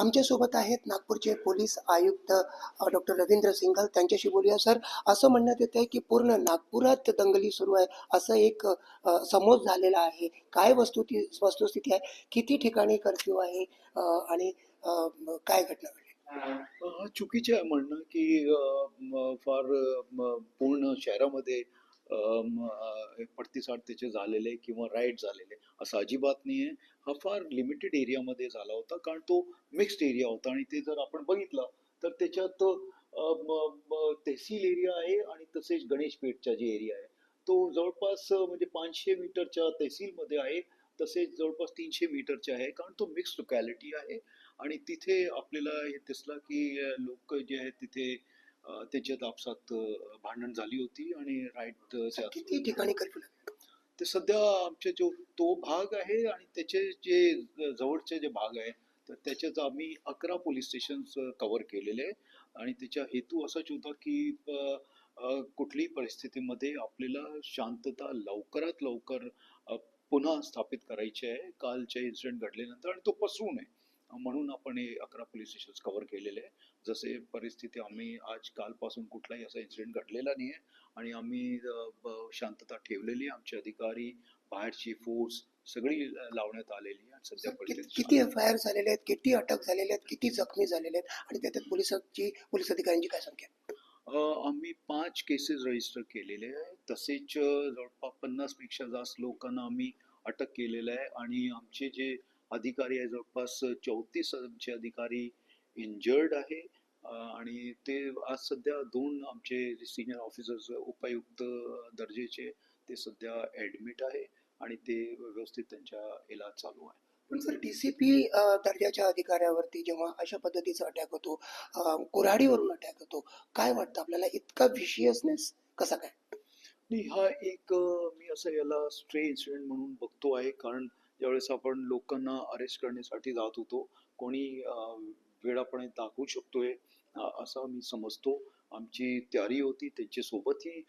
आमच्यासोबत आहेत नागपूरचे पोलीस आयुक्त डॉक्टर रवींद्र सिंघल. त्यांच्याशी बोलूया. सर असं म्हणण्यात येत आहे की पूर्ण नागपुरात दंगली सुरू आहे असं एक समोर झालेला आहे. काय वस्तुती वस्तुस्थिती आहे? किती ठिकाणी कर्फ्यू आहे? आणि काय घटना घडली? चुकीचे आहे म्हणणं की फार पूर्ण शहरामध्ये प्रतिसाद त्याचे झालेले किंवा राईट झालेले असं अजिबात नाही आहे हा फार लिमिटेड एरियामध्ये झाला होता कारण तो मिक्स्ड एरिया होता आणि ते जर आपण बघितलं तर त्याच्यात तहसील एरिया आहे आणि तसेच गणेशपेठचा जे एरिया आहे तो जवळपास म्हणजे पाचशे मीटरच्या तहसीलमध्ये आहे तसेच जवळपास तीनशे मीटरचे आहे कारण तो मिक्स लोकॅलिटी आहे. आणि तिथे आपल्याला हे दिसला की लोक जे आहेत तिथे त्याच्यात आपसात भांडण झाली होती आणि राईट किती ठिकाणी ते सध्या आमचे जो तो भाग आहे आणि त्याचे जे जवळचे जे भाग आहे तर त्याच्यात आम्ही अकरा पोलीस स्टेशन कव्हर केलेले आहे. आणि त्याचा हेतू असाच होता की कुठल्याही परिस्थितीमध्ये आपल्याला शांतता लवकरात लवकर पुन्हा स्थापित करायची आहे. कालचे इन्सिडेंट घडल्यानंतर आणि तो पसरू नये म्हणून आपण हे अकरा पोलीस स्टेशन कव्हर केलेले आहे. जसे परिस्थिती आम्ही आज कालपासून कुठलाही असा इन्सिडेंट घडलेला नाही आहे आणि आम्ही शांतता ठेवलेली आहे. आमचे अधिकारी बाहेरची फोर्स सगळी लावण्यात आलेली आहे. सध्या परिस्थिती किती एफ आय आर झालेले आहेत? किती अटक झालेले आहेत? किती जखमी झालेले आहेत? आणि त्याच्यात पोलिसांची पोलीस अधिकाऱ्यांची काय संख्या आहे? आम्ही पाच केसेस रजिस्टर केलेले आहे तसेच जवळपास पन्नासपेक्षा जास्त लोकांना आम्ही अटक केलेलं आहे. आणि आमचे जे अधिकारी आहे जवळपास चौतीस आमचे अधिकारी इंजर्ड आहे. आणि ते आज सध्या दोन आमचे सिनियर ऑफिसर्स उपायुक्त दर्जेचे ते सध्या ॲडमिट आहे आणि ते व्यवस्थित त्यांच्या इलाज चालू आहे. पण सर डीसीपी दर्जाच्या अधिकाऱ्यावरती जेव्हा अशा पद्धतीचा अटॅक होतो कुऱ्हाडीवरून अटॅक होतो काय वाटतं आपल्याला? इतका विशियसनेस कसा काय? नाही हा एक मी असं याला स्ट्रे इन्सिडेंट म्हणून बघतो आहे. कारण ज्यावेळेस आपण लोकांना अरेस्ट करण्यासाठी जात होतो कोणी वेळापणे दाखवू शकतोय अ, असं मी समजतो. आमची तयारी होती त्यांच्यासोबतही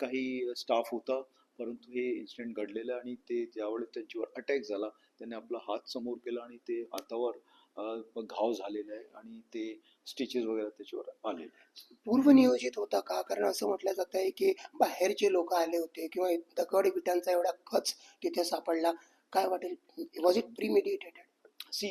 काही स्टाफ होता परंतु हे इन्सिडेंट घडलेलं आणि ते ज्यावेळेस त्यांच्यावर अटॅक झाला त्याने आपला हात समोर केला आणि ते हातावर घाव झालेला आहे आणि ते स्टिचेस वगैरे त्याच्यावर आलेले पूर्व पूर्वनियोजित होता का? कारण असं म्हटलं जात आहे की बाहेरचे लोक आले होते किंवा दगड विटांचा एवढा खच तिथे सापडला. काय वाटेल? Was it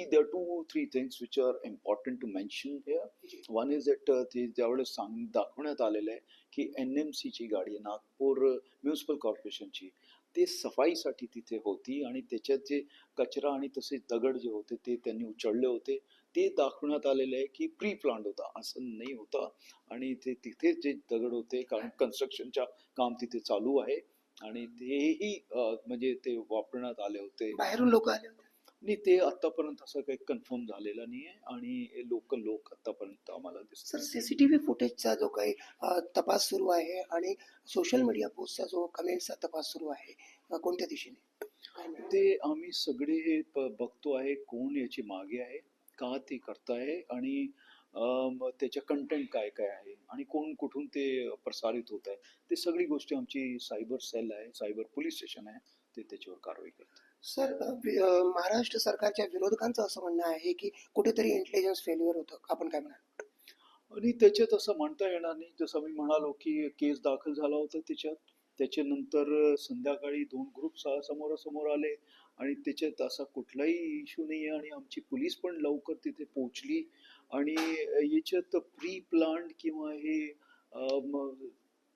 there are two, three things which are important to mention here. One is that uh, ते ज्यावेळेस सांग दाखवण्यात आलेलं आहे की एन एम सीची गाडी नागपूर म्युन्सिपल कॉर्पोरेशनची ते सफाईसाठी तिथे होती आणि त्याच्यात जे कचरा आणि तसे दगड जे होते ते त्यांनी उचलले होते. ते दाखवण्यात आलेलं आहे की प्री प्लांट होता असं नाही होता. आणि ते तिथे जे दगड होते कारण कन्स्ट्रक्शनच्या काम तिथे चालू आहे. आणि तेही म्हणजे ते वापरण्यात आले होते. बाहेरून लोक आले होते. नाही ते आतापर्यंत असं काही कन्फर्म झालेलं नाही आहे आणि लोकल लोक आतापर्यंत आम्हाला सर दिसतात सीसीटीव्ही फुटेजचा जो काही अ, तपास सुरू आहे आणि सोशल मीडिया पोस्टचा जो कमेंट्सचा तपास सुरू आहे अ, कोणत्या दिशेने? काय? ते आम्ही सगळे हे बघतो आहे कोण याची मागे आहे का ते करताय आणि त्याच्या कंटेंट काय काय आहे आणि कोण कुठून ते प्रसारित होत आहे ते सगळी गोष्टी आमची सायबर सेल आहे सायबर पोलीस स्टेशन आहे ते त्याच्यावर कारवाई करतात. सर महाराष्ट्र सरकारच्या विरोधकांचं असं म्हणणं आहे की कुठेतरी इंटेलिजन्स फेल्युअर होतं. आपण काय म्हणाल? आणि त्याच्यात असं म्हणता येणार नाही. जसं मी म्हणालो की केस दाखल झाला होता त्याच्यात. त्याच्यानंतर संध्याकाळी दोन ग्रुप समोरासमोर आले. आणि त्याच्यात असा कुठलाही इश्यू नाही आहे आणि आमची पोलीस पण लवकर तिथे पोहोचली. आणि याच्यात प्री प्लांट किंवा हे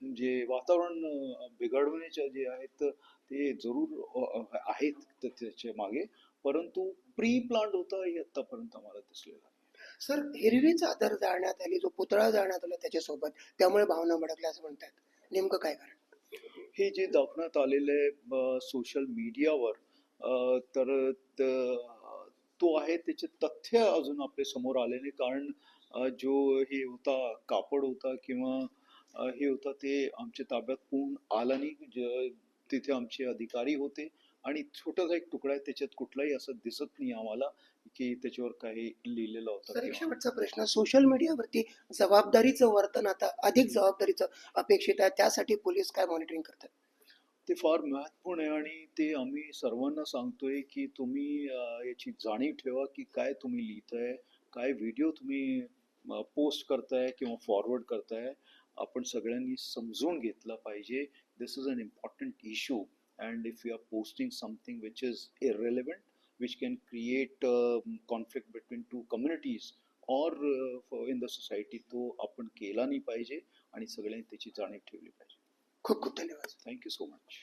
जे वातावरण अ, बिघडवण्याचे जे आहेत ते जरूर आहेत त्या- त्याच्यामागे. परंतु प्री प्लांट होता हे आतापर्यंत आम्हाला दिसलेलं आहे सर हिरवीच आदर जाळण्यात आली जो पुतळा जाळण्यात आला त्याच्यासोबत त्यामुळे भावना भडकल्या असं म्हणतात. नेमकं काय कारण? हे जे दाखवण्यात आलेले सोशल मीडियावर तर तो आहे त्याचे तथ्य अजून आपल्यासमोर आले नाही. कारण जो हे होता कापड होता किंवा हे होता ते आमच्या ताब्यात पूर्ण आला नाही. तिथे आमचे अधिकारी होते. आणि छोटासा एक तुकडा आहे त्याच्यात कुठलाही असं दिसत नाही आम्हाला की त्याच्यावर काही लिहिलेलं होतं शेवटचा प्रश्न. सोशल मीडियावरती जबाबदारीचं वर्तन आता अधिक जबाबदारीचं अपेक्षित आहे. त्यासाठी पोलीस काय मॉनिटरिंग करतात? ते फार महत्त्वपूर्ण आहे आणि ते आम्ही सर्वांना सांगतोय की तुम्ही याची जाणीव ठेवा की काय तुम्ही लिहिताय काय व्हिडिओ तुम्ही पोस्ट करताय किंवा फॉरवर्ड करताय. आपण सगळ्यांनी समजून घेतला पाहिजे. This is an important issue and if you are posting something which is irrelevant which can create conflict between two communities or in the society तो आपण केला नाही पाहिजे आणि सगळ्यांनी त्याची जाणीव ठेवली पाहिजे. खूप खूप धन्यवाद थँक्यू सो मच